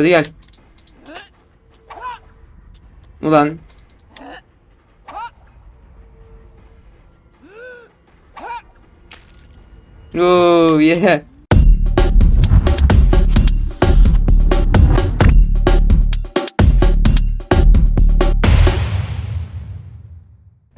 Hadi gel. Ulan. Oo yeah.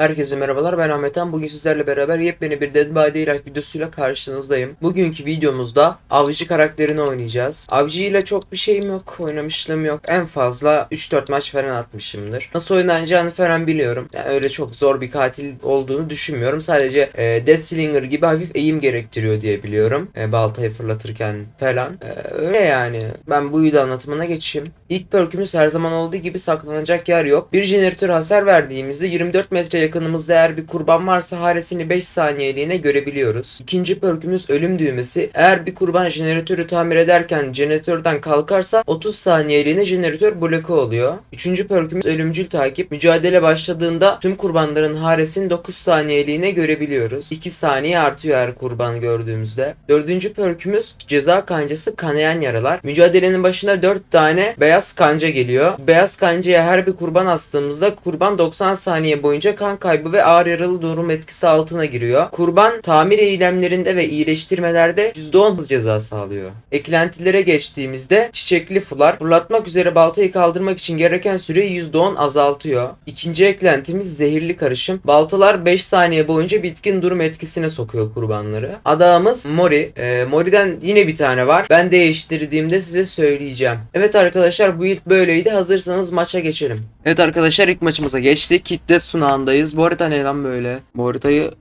Herkese merhabalar ben Ahmet Han. Bugün sizlerle beraber yepyeni bir Dead by Daylight videosuyla karşınızdayım. Bugünkü videomuzda Avcı karakterini oynayacağız. Avcı ile çok bir şeyim yok, oynamışlığım yok. En fazla 3-4 maç falan atmışımdır. Nasıl oynanacağını falan biliyorum. Yani öyle çok zor bir katil olduğunu düşünmüyorum. Sadece e, Death Slinger gibi hafif eğim gerektiriyor diye biliyorum. E, baltayı fırlatırken falan. E, öyle yani. Ben bu video anlatımına geçeyim. İlk perkümüz her zaman olduğu gibi saklanacak yer yok. Bir jeneratör hasar verdiğimizde 24 metre yakınımızda eğer bir kurban varsa haresini 5 saniyeliğine görebiliyoruz. İkinci perkümüz ölüm düğmesi. Eğer bir kurban jeneratörü tamir ederken jeneratörden kalkarsa 30 saniyeliğine jeneratör bloke oluyor. Üçüncü perkümüz ölümcül takip. Mücadele başladığında tüm kurbanların haresini 9 saniyeliğine görebiliyoruz. 2 saniye artıyor her kurban gördüğümüzde. Dördüncü perkümüz ceza kancası kanayan yaralar. Mücadelenin başında 4 tane beyaz kanca geliyor. Beyaz kancaya her bir kurban astığımızda kurban 90 saniye boyunca kan kaybı ve ağır yaralı durum etkisi altına giriyor. Kurban tamir eylemlerinde ve iyileştirmelerde %10 hız cezası alıyor. Eklentilere geçtiğimizde çiçekli fular fırlatmak üzere baltayı kaldırmak için gereken süreyi %10 azaltıyor. İkinci eklentimiz zehirli karışım. Baltalar 5 saniye boyunca bitkin durum etkisine sokuyor kurbanları. Adağımız Mori. Ee, Mori'den yine bir tane var. Ben değiştirdiğimde size söyleyeceğim. Evet arkadaşlar bu ilk böyleydi. Hazırsanız maça geçelim. Evet arkadaşlar ilk maçımıza geçtik. Kitle sunağındayız. Bu harita ne lan böyle? Bu haritayı...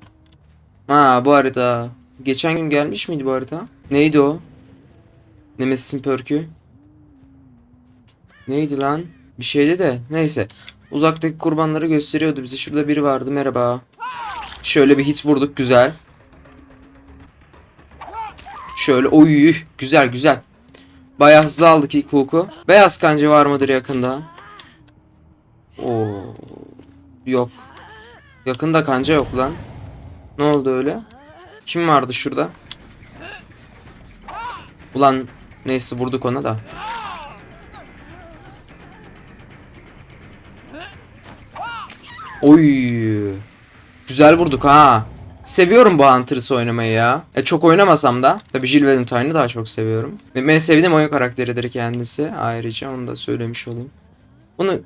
Ha bu harita. Geçen gün gelmiş miydi bu harita? Neydi o? Nemesis'in perkü. Neydi lan? Bir şeydi de. Neyse. Uzaktaki kurbanları gösteriyordu bize. Şurada biri vardı. Merhaba. Şöyle bir hit vurduk. Güzel. Şöyle. Oy. Güzel güzel. Bayağı hızlı aldık ilk hook'u. Beyaz kanca var mıdır yakında? Oo. Yok. Yakında kanca yok lan. Ne oldu öyle? Kim vardı şurada? Ulan neyse vurduk ona da. Oy. Güzel vurduk ha. Seviyorum bu Huntress oynamayı ya. E, çok oynamasam da. Tabi Jill Valentine'ı daha çok seviyorum. Ve benim sevdiğim oyun karakteridir kendisi. Ayrıca onu da söylemiş olayım. Bunu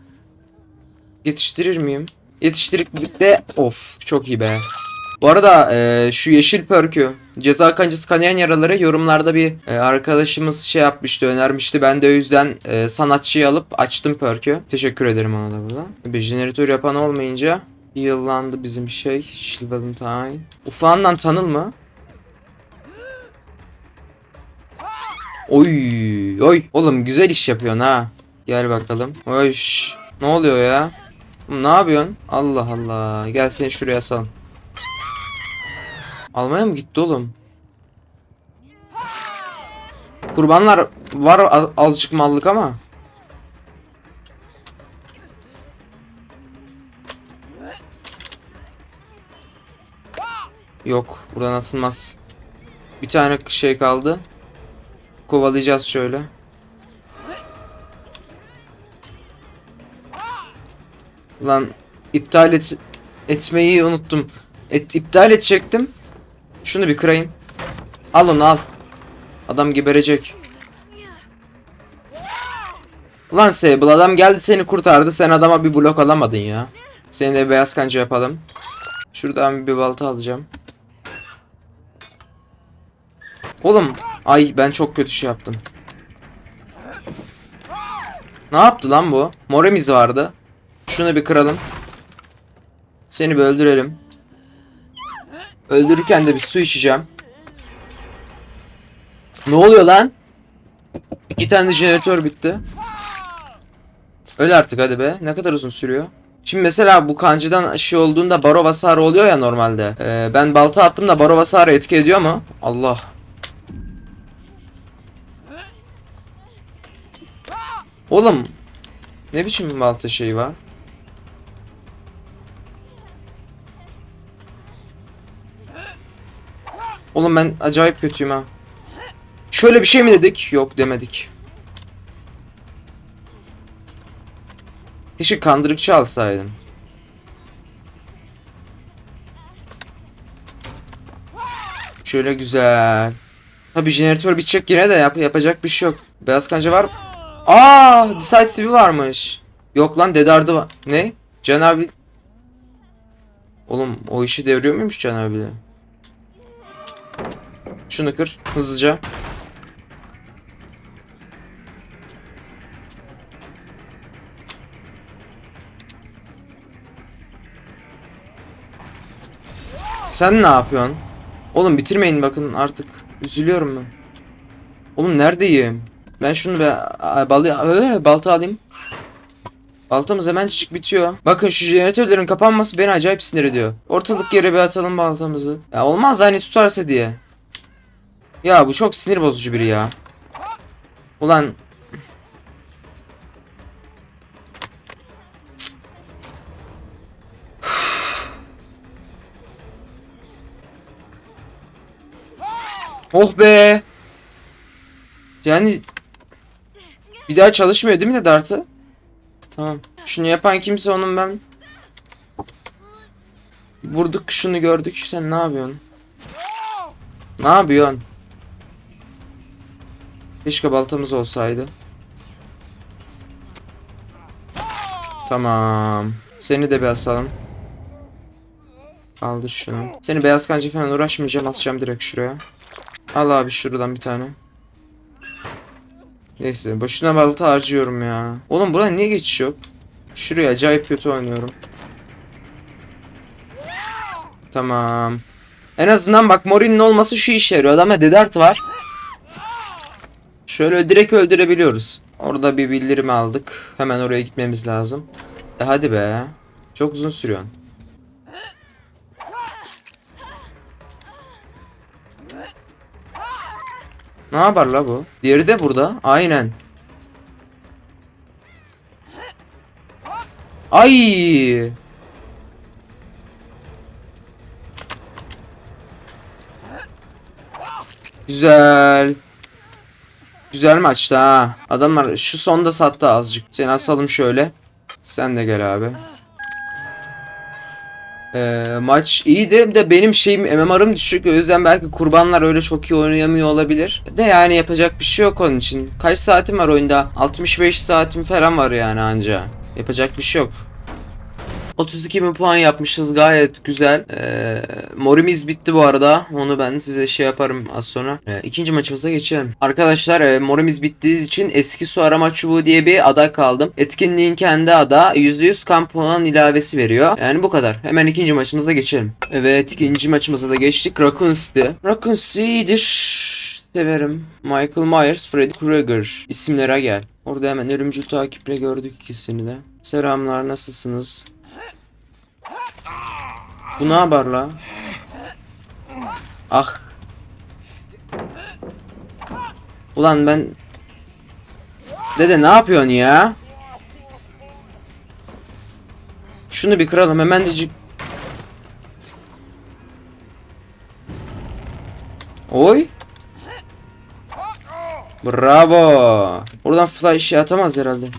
yetiştirir miyim? Yetiştirip de of çok iyi be. Bu arada e, şu yeşil perkü ceza kancası kanayan yaraları yorumlarda bir e, arkadaşımız şey yapmıştı önermişti. Ben de o yüzden e, sanatçıyı alıp açtım perkü. Teşekkür ederim ona da buradan. Bir jeneratör yapan olmayınca yıllandı bizim şey. Shield Valentine. Ufağından tanıl mı? Oy oy. Oğlum güzel iş yapıyorsun ha. Gel bakalım. Oy. Ne oluyor ya? Ne yapıyorsun? Allah Allah. Gel seni şuraya sal. Almaya mı gitti oğlum? Kurbanlar var az- azıcık mallık ama. Yok, buradan atılmaz. Bir tane şey kaldı. Kovalayacağız şöyle. Ulan iptal et etmeyi unuttum. Et iptal edecektim. Şunu bir kırayım. Al onu al. Adam geberecek. Ulan Sable adam geldi seni kurtardı. Sen adama bir blok alamadın ya. Seni de beyaz kanca yapalım. Şuradan bir balta alacağım. Oğlum. Ay ben çok kötü şey yaptım. Ne yaptı lan bu? Moremiz vardı. Şunu bir kıralım. Seni bir öldürelim. Öldürürken de bir su içeceğim. Ne oluyor lan? İki tane jeneratör bitti. Öl artık hadi be. Ne kadar uzun sürüyor? Şimdi mesela bu kancıdan şey olduğunda baro hasarı oluyor ya normalde. Ee, ben balta attım da baro hasarı etki ediyor mu? Allah. Oğlum. Ne biçim balta şeyi var? Oğlum ben acayip kötüyüm ha. Şöyle bir şey mi dedik? Yok demedik. Keşke kandırıkçı alsaydım. Şöyle güzel. Tabi jeneratör bitecek yine de yap yapacak bir şey yok. Beyaz kanca var. Aa, Decisive varmış. Yok lan Dedardı var. Ne? Can abi. Oğlum o işi devriyor muymuş Can abi de? Şunu kır hızlıca. Sen ne yapıyorsun? Oğlum bitirmeyin bakın artık. Üzülüyorum ben. Oğlum neredeyim? Ben şunu be balı balta alayım. Baltamız hemencik bitiyor. Bakın şu jeneratörlerin kapanması beni acayip sinir ediyor. Ortalık yere bir atalım baltamızı. Ya olmaz hani tutarsa diye. Ya bu çok sinir bozucu biri ya. Ulan Oh be. Yani bir daha çalışmıyor değil mi de dartı? Tamam. Şunu yapan kimse onun ben Vurduk şunu gördük. Sen ne yapıyorsun? Ne yapıyorsun? Keşke baltamız olsaydı. Tamam. Seni de bir asalım. Aldır şunu. Seni beyaz kanca falan uğraşmayacağım. Asacağım direkt şuraya. Al abi şuradan bir tane. Neyse boşuna balta harcıyorum ya. Oğlum buradan niye geçiş yok? Şuraya acayip kötü oynuyorum. Tamam. En azından bak Mori'nin olması şu işe yarıyor. Adamda Dedart var. Şöyle direkt öldürebiliyoruz. Orada bir bildirim aldık. Hemen oraya gitmemiz lazım. E hadi be. Çok uzun sürüyor. Ne yapar la bu? Diğeri de burada. Aynen. Ay! Güzel. Güzel maçtı ha. Adamlar şu sonda sattı azıcık. Seni asalım şöyle. Sen de gel abi. Ee, maç iyiydi. Bir de benim şeyim MMR'ım düşük. O yüzden belki kurbanlar öyle çok iyi oynayamıyor olabilir. De yani yapacak bir şey yok onun için. Kaç saatim var oyunda? 65 saatim falan var yani anca. Yapacak bir şey yok. 32 bin puan yapmışız gayet güzel. Ee, morimiz bitti bu arada. Onu ben size şey yaparım az sonra. Ee, ikinci maçımıza geçelim. Arkadaşlar e, morimiz bittiği için eski su arama çubuğu diye bir ada kaldım. Etkinliğin kendi ada %100 kamp puan ilavesi veriyor. Yani bu kadar. Hemen ikinci maçımıza geçelim. Evet ikinci maçımıza da geçtik. Raccoon City. Raccoon City. Severim. Michael Myers, Freddy Krueger. İsimlere gel. Orada hemen ölümcül takiple gördük ikisini de. Selamlar nasılsınız? Bu ne haber la? Ah. Ulan ben... Dede ne yapıyorsun ya? Şunu bir kıralım hemen diyecek. Oy. Bravo. Oradan fly şey atamaz herhalde.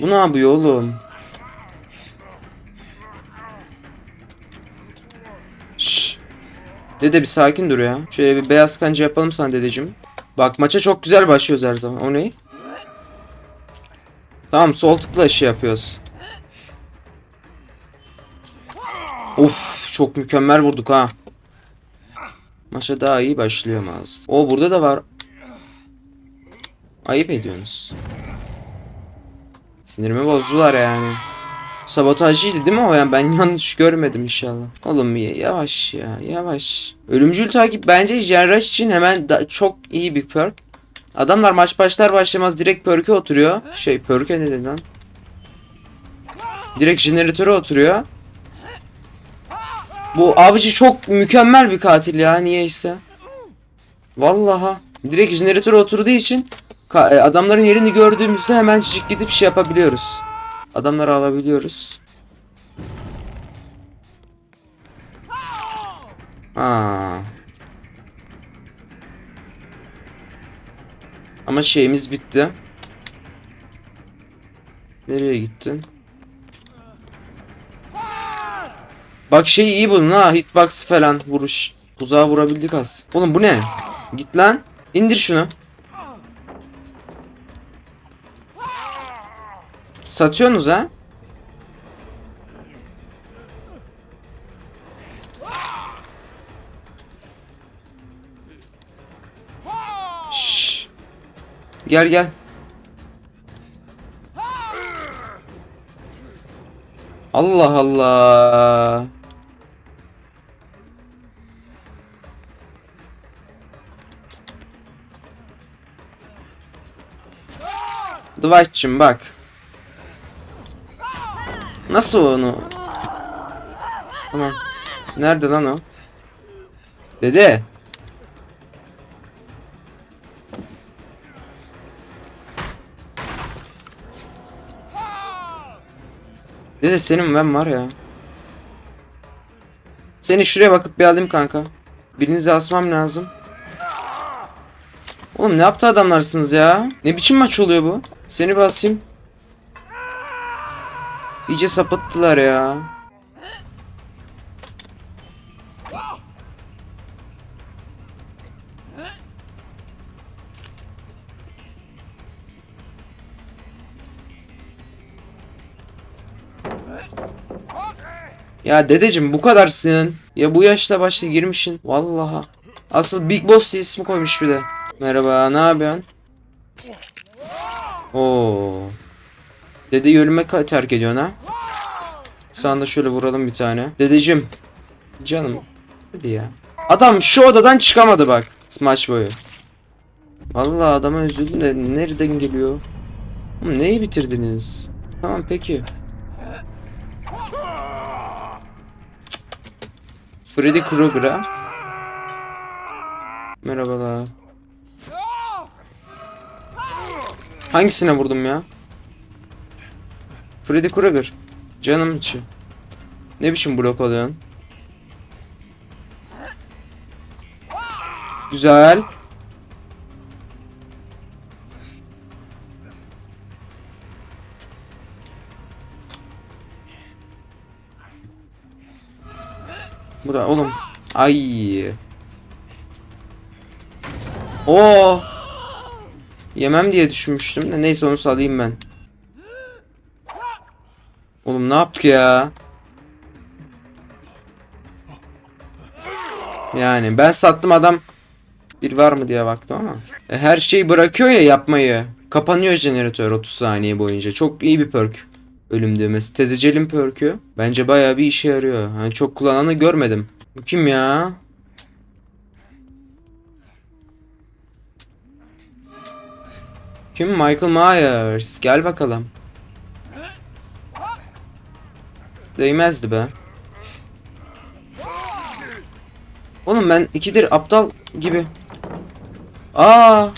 Bu ne yapıyor oğlum? Dede bir sakin dur ya. Şöyle bir beyaz kanca yapalım sana dedeciğim. Bak maça çok güzel başlıyoruz her zaman. O ne? Tamam sol tıkla şey yapıyoruz. Of çok mükemmel vurduk ha. Maça daha iyi başlayamaz. O burada da var. Ayıp ediyorsunuz. Sinirimi bozdular yani. Sabotajcıydı değil mi o yani ben yanlış görmedim inşallah. Oğlum ya- yavaş ya yavaş. Ölümcül takip bence Jerraş için hemen çok iyi bir perk. Adamlar maç başlar başlamaz direkt perk'e oturuyor. Şey perk'e ne dedi lan? Direkt jeneratöre oturuyor. Bu avcı çok mükemmel bir katil ya niyeyse. Vallaha. Direkt jeneratöre oturduğu için e, adamların yerini gördüğümüzde hemen gidip şey yapabiliyoruz. Adamları alabiliyoruz. Aa. Ama şeyimiz bitti. Nereye gittin? Bak şey iyi bunun ha hitbox falan vuruş. Uzağa vurabildik az. Oğlum bu ne? Git lan. İndir şunu. Satıyorsunuz ha? Şşş. Gel gel. Allah Allah. Dwight'cım bak. Nasıl onu? Tamam. Nerede lan o? Dede. Dede senin ben var ya. Seni şuraya bakıp bir alayım kanka. Birinizi asmam lazım. Oğlum ne yaptı adamlarsınız ya? Ne biçim maç oluyor bu? Seni basayım. İyice sapıttılar ya. Ya dedeciğim bu kadarsın. Ya bu yaşta başta girmişsin. Vallaha. Asıl Big Boss diye ismi koymuş bir de. Merhaba, ne yapıyorsun? Oo. Dede ölüme terk ediyorsun ha? Sana da şöyle vuralım bir tane. Dedeciğim. Canım. Hadi ya. Adam şu odadan çıkamadı bak. Smash boyu. Vallahi adama üzüldüm de nereden geliyor? Oğlum neyi bitirdiniz? Tamam peki. Freddy Krueger'a. Merhabalar. Hangisine vurdum ya? Freddy Krueger. Canım içi. Ne biçim blok alıyorsun? Güzel. Bu da oğlum. Ay. Oo. Yemem diye düşünmüştüm de neyse onu salayım ben. Oğlum ne yaptık ya? Yani ben sattım adam bir var mı diye baktım ama. E, her şeyi bırakıyor ya yapmayı. Kapanıyor jeneratör 30 saniye boyunca. Çok iyi bir perk. Ölüm düğmesi. Tezecelin perk'ü. Bence bayağı bir işe yarıyor. Hani çok kullananı görmedim. Bu kim ya? Kim? Michael Myers. Gel bakalım. Değmezdi be. Oğlum ben ikidir aptal gibi. Aa!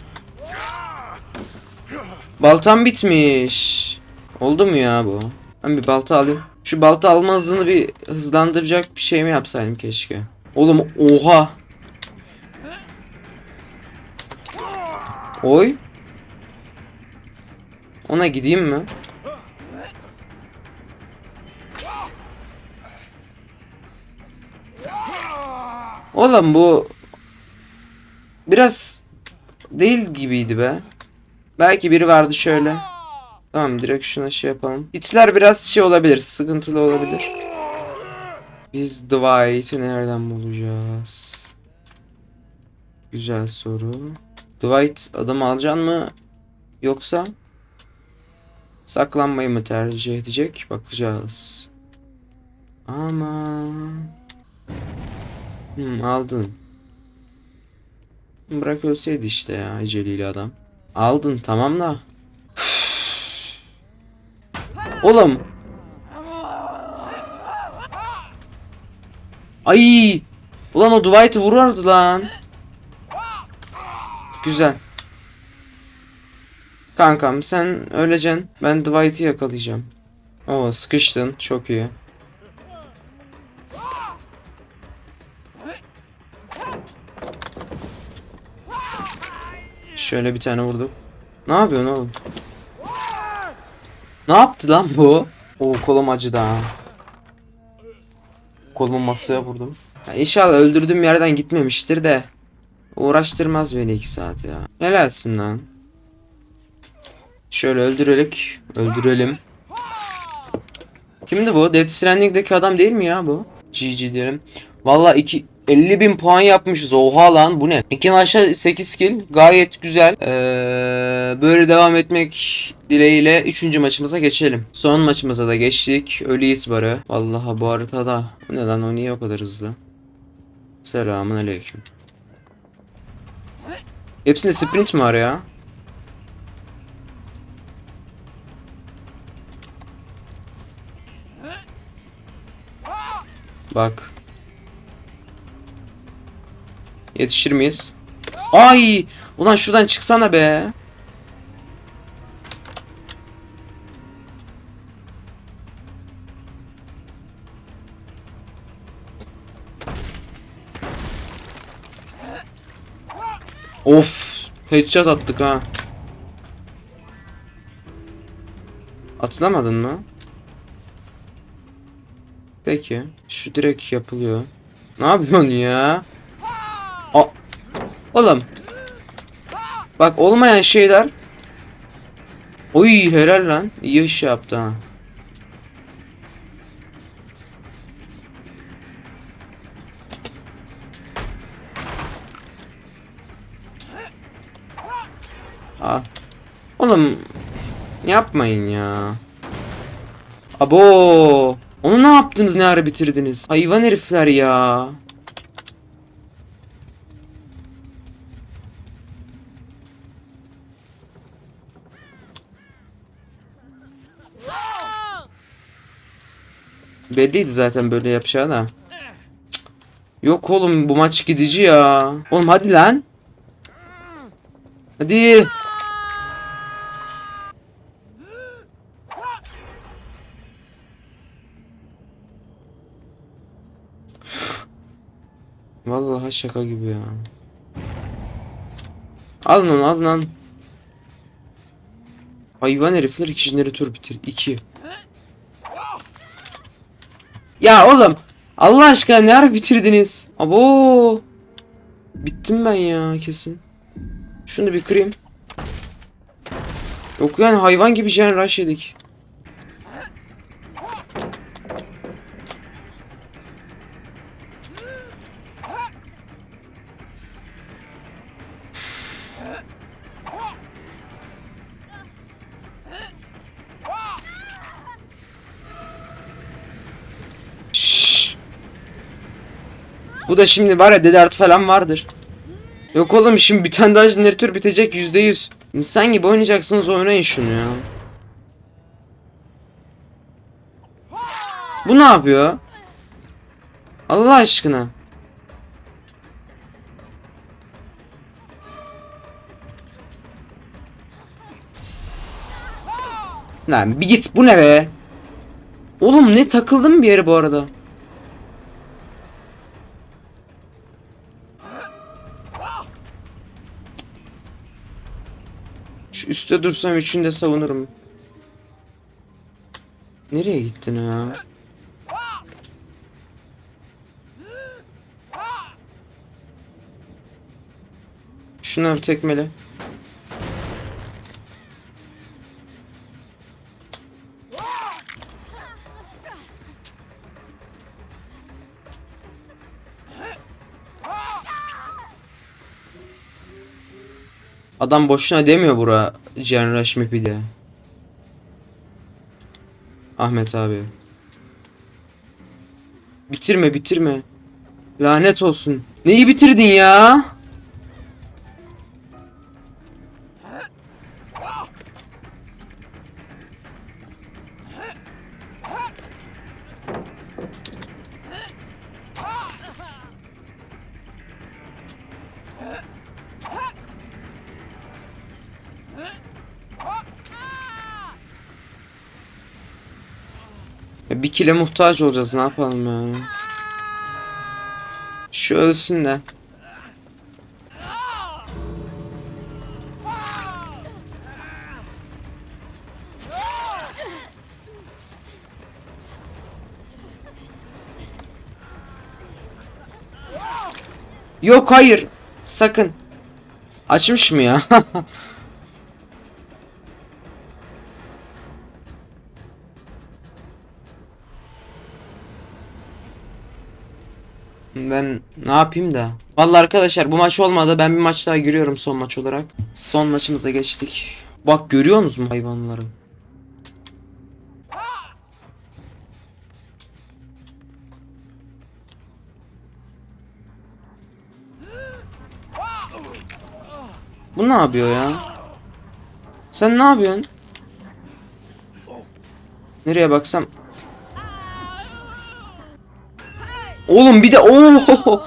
Baltam bitmiş. Oldu mu ya bu? Ben bir balta alayım. Şu balta alma hızını bir hızlandıracak bir şey mi yapsaydım keşke. Oğlum oha. Oy. Ona gideyim mi? Oğlum bu biraz değil gibiydi be. Belki biri vardı şöyle. Tamam direkt şuna şey yapalım. İçler biraz şey olabilir, sıkıntılı olabilir. Biz Dwight'ı nereden bulacağız? Güzel soru. Dwight adam alacaksın mı? Yoksa saklanmayı mı tercih edecek? Bakacağız. Ama Hmm, aldın. Bırak ölseydi işte ya eceliyle adam. Aldın tamam da. Oğlum. Ay. Ulan o Dwight'ı vururdu lan. Güzel. Kankam sen öleceksin. Ben Dwight'ı yakalayacağım. Oo sıkıştın. Çok iyi. Şöyle bir tane vurduk. Ne yapıyorsun oğlum? Ne yaptı lan bu? Oo kolum acıdı ha. kolumu masaya vurdum. Ya inşallah öldürdüğüm yerden gitmemiştir de. Uğraştırmaz beni 2 saat ya. Helalsin lan. Şöyle öldürelim. Öldürelim. Kimdi bu? Death Stranding'deki adam değil mi ya bu? GG diyelim. Valla 2 50 bin puan yapmışız. Oha lan bu ne? 2 aşağı 8 kill. Gayet güzel. Ee, böyle devam etmek dileğiyle 3. maçımıza geçelim. Son maçımıza da geçtik. Ölü itibarı. Vallahi bu haritada. Bu ne lan o niye o kadar hızlı? Selamun aleyküm. Hepsinde sprint mi var ya? Bak. Yetişir miyiz? Ay! Ulan şuradan çıksana be. Of! Headshot attık ha. Atılamadın mı? Peki. Şu direkt yapılıyor. Ne yapıyorsun ya? Oğlum. Bak olmayan şeyler. Oy helal lan. İyi iş yaptı ha. Ah. Oğlum yapmayın ya. Abo. Onu ne yaptınız ne ara bitirdiniz? Hayvan herifler ya. Belliydi zaten böyle yapacağı da. Yok oğlum bu maç gidici ya. Oğlum hadi lan. Hadi. Vallahi şaka gibi ya. Alın onu alın alın. Hayvan herifler iki jeneratör bitir. İki. Ya oğlum. Allah aşkına ne ara bitirdiniz? Abo. Bittim ben ya kesin. Şunu bir kırayım. Yok yani hayvan gibi jen rush yedik. Bu da şimdi var ya dede falan vardır. Yok oğlum şimdi bir tane daha jeneratör bitecek yüzde yüz. İnsan gibi oynayacaksınız oynayın şunu ya. Bu ne yapıyor? Allah aşkına. Lan bir git bu ne be? Oğlum ne takıldım bir yere bu arada. Şu üstte dursam üçünü savunurum. Nereye gittin ya? Şunları tekmele. Adam boşuna demiyor bura Generation Map'i diye. Ahmet abi. Bitirme bitirme. Lanet olsun. Neyi bitirdin ya? E, bir kile muhtaç olacağız ne yapalım yani. Şu ölsün de. Yok hayır. Sakın. Açmış mı ya? Ben ne yapayım da? Vallahi arkadaşlar bu maç olmadı. Ben bir maç daha giriyorum son maç olarak. Son maçımıza geçtik. Bak görüyor musunuz mu hayvanları? Bu ne yapıyor ya? Sen ne yapıyorsun? Nereye baksam? Oğlum bir de ooo.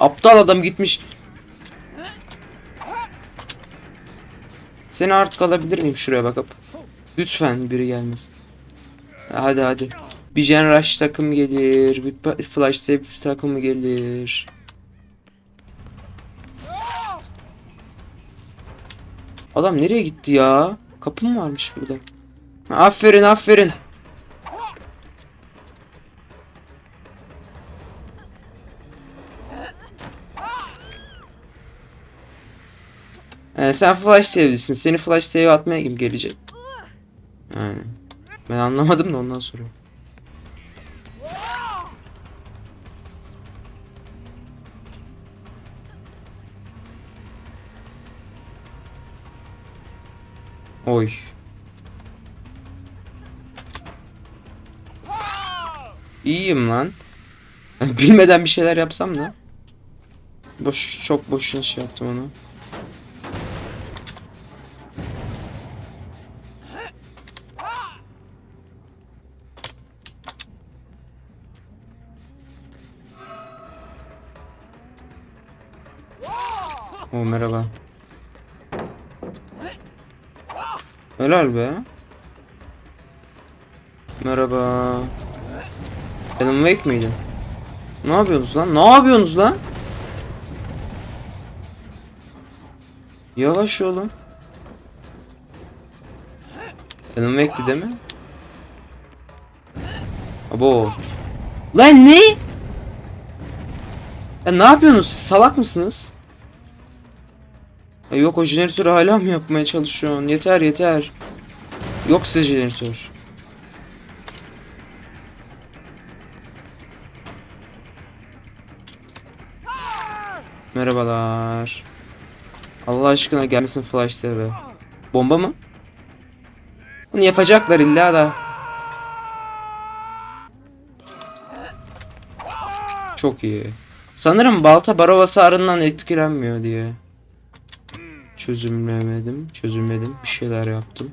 Aptal adam gitmiş. Seni artık alabilir miyim şuraya bakıp? Lütfen biri gelmesin. Hadi hadi. Bir Gen Rush takım gelir. Bir Flash Save takımı gelir. Adam nereye gitti ya? Kapı mı varmış burada? Aferin aferin. Ee, sen flash save'lisin. Seni flash save atmaya kim gelecek? Yani. Ben anlamadım da ondan sonra. Oy. İyiyim lan. Bilmeden bir şeyler yapsam da. Boş çok boşuna şey yaptım onu. O merhaba. Helal be. Merhaba. Alan Wake miydi? Ne yapıyorsunuz lan? Ne yapıyorsunuz lan? Yavaş olun. Alan Wake'ti değil mi? Abo. Lan ne? Ya ne yapıyorsunuz? Salak mısınız? Ya yok o jeneratörü hala mı yapmaya çalışıyorsun? Yeter yeter. Yok size jeneratör. Merhabalar. Allah aşkına gelmesin Flash TV. Bomba mı? Bunu yapacaklar illa da. Çok iyi. Sanırım balta barovası arından etkilenmiyor diye. Çözümlemedim. Çözümledim. Bir şeyler yaptım.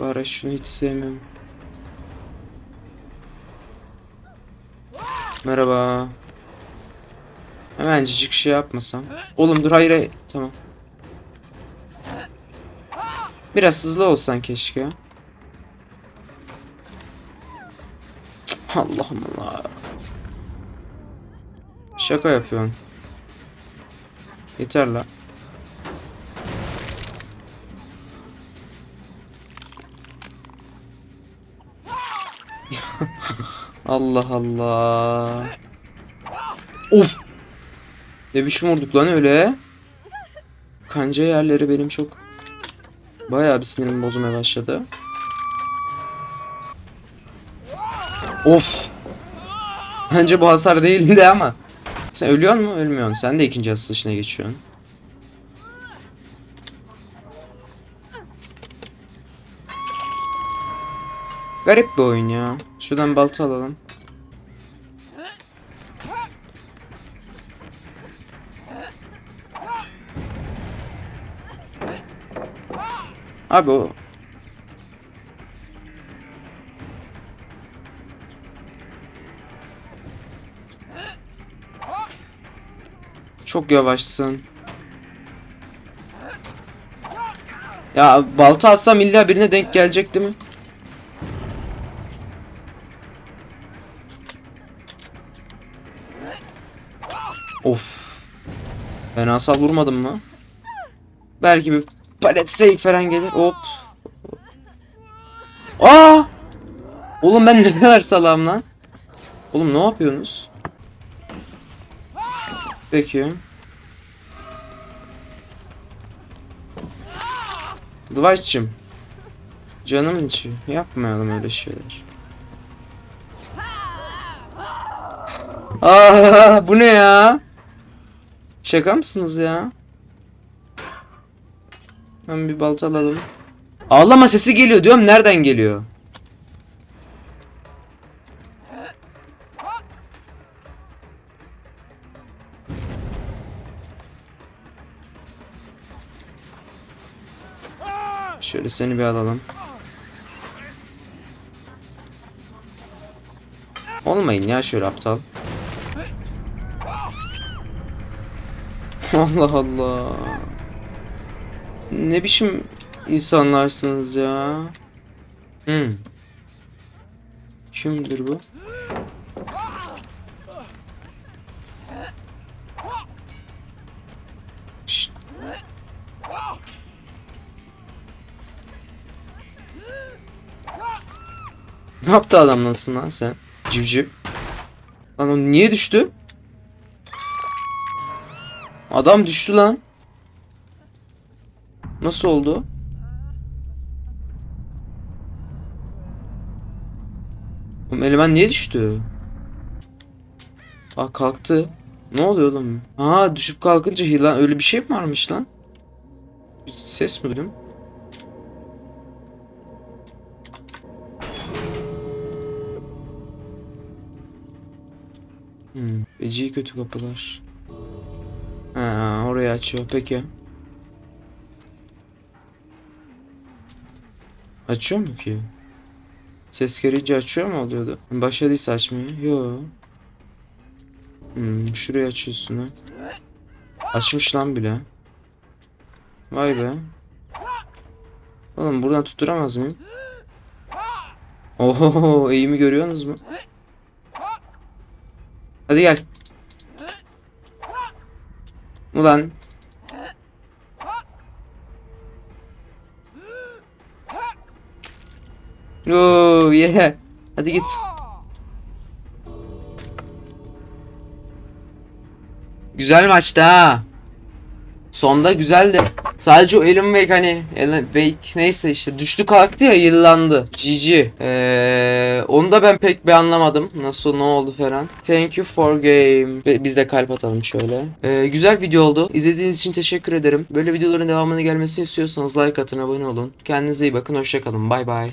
Bari şunu hiç sevmiyorum. Merhaba. Hemencik şey yapmasam. Oğlum dur hayır hayır. Tamam. Biraz hızlı olsan keşke. Allah'ım Allah. Şaka yapıyorsun. Yeter la. Allah Allah. Of. Ne biçim vurduk lan öyle? Kanca yerleri benim çok bayağı bir sinirim bozmaya başladı. Of. Bence bu hasar değildi ama. Sen ölüyor mu? Ölmüyorsun. Sen de ikinci asılışına geçiyorsun. Garip bir oyun ya. Şuradan balta alalım. Abi o Çok yavaşsın. Ya balta atsam illa birine denk gelecek değil mi? Of. Ben asal vurmadım mı? Belki bir palet save falan gelir. Hop. Aa! Oğlum ben ne kadar salam lan? Oğlum ne yapıyorsunuz? Peki. Dwight'cım. Canımın içi. Yapmayalım öyle şeyler. Aa, bu ne ya? Şaka mısınız ya? Ben bir balta alalım. Ağlama sesi geliyor diyorum. Nereden geliyor? Şöyle seni bir alalım. Olmayın ya şöyle aptal. Allah Allah. Ne biçim insanlarsınız ya? Hmm. Kimdir bu? Şşt. Ne yaptı adam nasıl lan sen? Civciv. Lan o niye düştü? Adam düştü lan. Nasıl oldu? Oğlum eleman niye düştü? Aa kalktı. Ne oluyor oğlum? Aa düşüp kalkınca hilan öyle bir şey mi varmış lan? Bir ses mi duydum? Hmm, feci kötü kapılar. Ha, orayı açıyor. Peki. Açıyor mu ki? Ses gelince açıyor mu oluyordu? Başladıysa açmıyor. Yo. Hmm, şurayı açıyorsun ha. Açmış lan bile. Vay be. Oğlum buradan tutturamaz mıyım? Oho eğimi görüyorsunuz mu? Hadi gel. Ulan. Oo yeah. Hadi git. Güzel maçtı ha. Sonda güzeldi. Sadece o Alan Wake hani Alan Wake neyse işte düştü kalktı ya yıllandı. GG. Ee, onu da ben pek bir anlamadım. Nasıl ne oldu falan. Thank you for game. Biz de kalp atalım şöyle. Ee, güzel video oldu. İzlediğiniz için teşekkür ederim. Böyle videoların devamını gelmesini istiyorsanız like atın abone olun. Kendinize iyi bakın. Hoşçakalın. Bay bay.